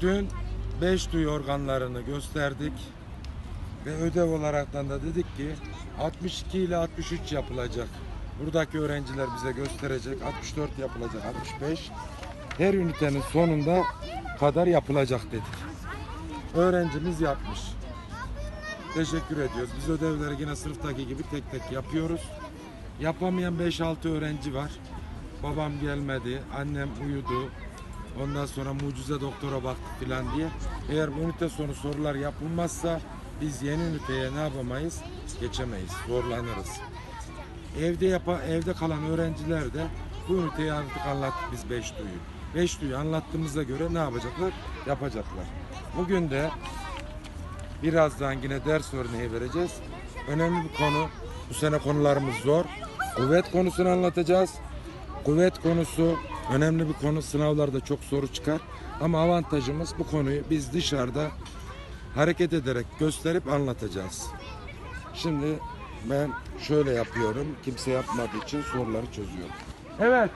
Dün 5 duyu organlarını gösterdik. Ve ödev olaraktan da dedik ki 62 ile 63 yapılacak. Buradaki öğrenciler bize gösterecek. 64 yapılacak, 65. Her ünitenin sonunda kadar yapılacak dedik. Öğrencimiz yapmış. Teşekkür ediyoruz. Biz ödevleri yine sınıftaki gibi tek tek yapıyoruz. Yapamayan 5-6 öğrenci var. Babam gelmedi, annem uyudu. Ondan sonra mucize doktora baktık filan diye. Eğer ünite sonu sorular yapılmazsa biz yeni üniteye ne yapamayız? Geçemeyiz, zorlanırız. Evde yapa, evde kalan öğrenciler de bu üniteyi artık anlattık biz 5 duyu. 5 duyu anlattığımıza göre ne yapacaklar? Yapacaklar. Bugün de birazdan yine ders örneği vereceğiz. Önemli bir konu. Bu sene konularımız zor. Kuvvet konusunu anlatacağız. Kuvvet konusu önemli bir konu. Sınavlarda çok soru çıkar. Ama avantajımız bu konuyu biz dışarıda hareket ederek gösterip anlatacağız. Şimdi ben şöyle yapıyorum. Kimse yapmadığı için soruları çözüyorum. Evet.